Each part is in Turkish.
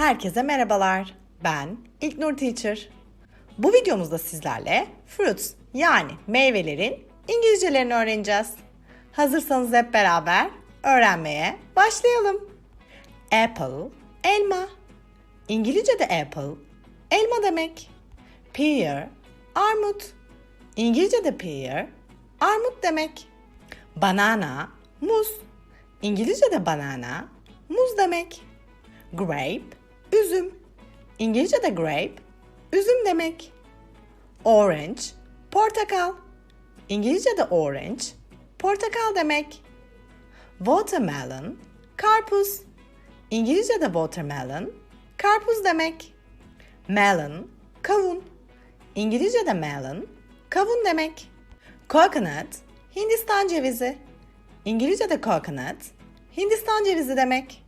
Herkese merhabalar. Ben İlknur Teacher. Bu videomuzda sizlerle fruits yani meyvelerin İngilizcelerini öğreneceğiz. Hazırsanız hep beraber öğrenmeye başlayalım. Apple, elma. İngilizce'de apple, elma demek. Pear, armut. İngilizce'de pear, armut demek. Banana, muz. İngilizce'de banana, muz demek. Grape, üzüm. İngilizce'de grape, üzüm demek. Orange, portakal. İngilizce'de orange, portakal demek. Watermelon, karpuz. İngilizce'de watermelon, karpuz demek. Melon, kavun. İngilizce'de melon, kavun demek. Coconut, Hindistan cevizi. İngilizce'de coconut, Hindistan cevizi demek.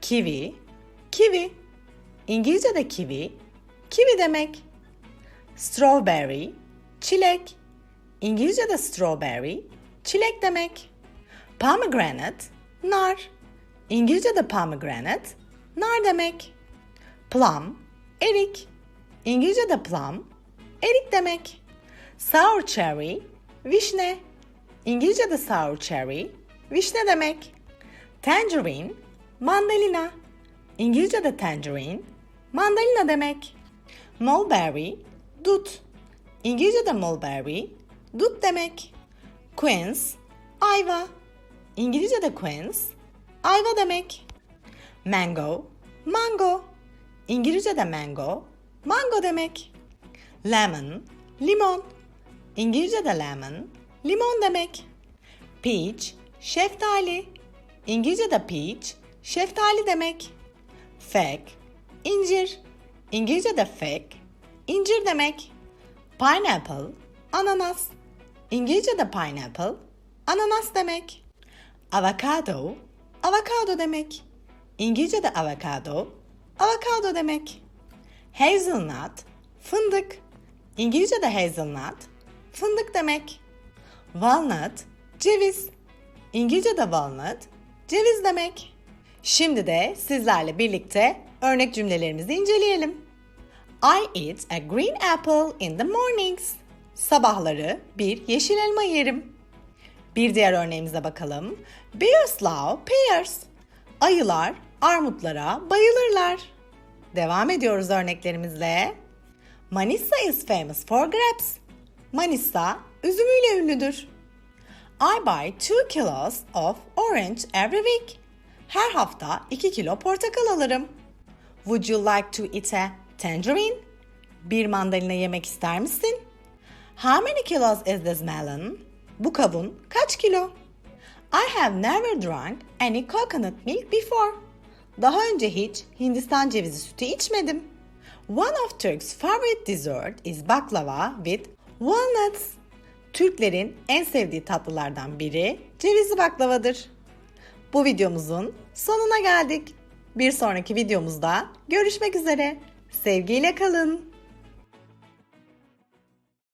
Kiwi, kiwi. İngilizce'de kiwi, kiwi demek. Strawberry, çilek. İngilizce'de strawberry, çilek demek. Pomegranate, nar. İngilizce'de pomegranate, nar demek. Plum, erik. İngilizce'de plum, erik demek. Sour cherry, vişne. İngilizce'de sour cherry, vişne demek. Tangerine, mandalina. İngilizce'de tangerine, mandalina demek. Mulberry, dut. İngilizce'de mulberry, dut demek. Quince, ayva. İngilizce'de quince, ayva demek. Mango, mango. İngilizce'de mango, mango demek. Lemon, limon. İngilizce'de lemon, limon demek. Peach, şeftali. İngilizce'de peach, şeftali demek. Fig, incir. İngilizce'de fig, incir demek. Pineapple, ananas. İngilizce'de pineapple, ananas demek. Avocado, avokado demek. İngilizce'de avocado, avokado demek. Hazelnut, fındık. İngilizce'de hazelnut, fındık demek. Walnut, ceviz. İngilizce'de walnut, ceviz demek. Şimdi de sizlerle birlikte örnek cümlelerimizi inceleyelim. I eat a green apple in the mornings. Sabahları bir yeşil elma yerim. Bir diğer örneğimize bakalım. Bears love pears. Ayılar armutlara bayılırlar. Devam ediyoruz örneklerimizle. Manisa is famous for grapes. Manisa üzümüyle ünlüdür. I buy 2 kilos of orange every week. Her hafta 2 kilo portakal alırım. Would you like to eat a tangerine? Bir mandalina yemek ister misin? How many kilos is this melon? Bu kavun kaç kilo? I have never drunk any coconut milk before. Daha önce hiç Hindistan cevizi sütü içmedim. One of Turks' favorite dessert is baklava with walnuts. Türklerin en sevdiği tatlılardan biri cevizli baklavadır. Bu videomuzun sonuna geldik. Bir sonraki videomuzda görüşmek üzere. Sevgiyle kalın.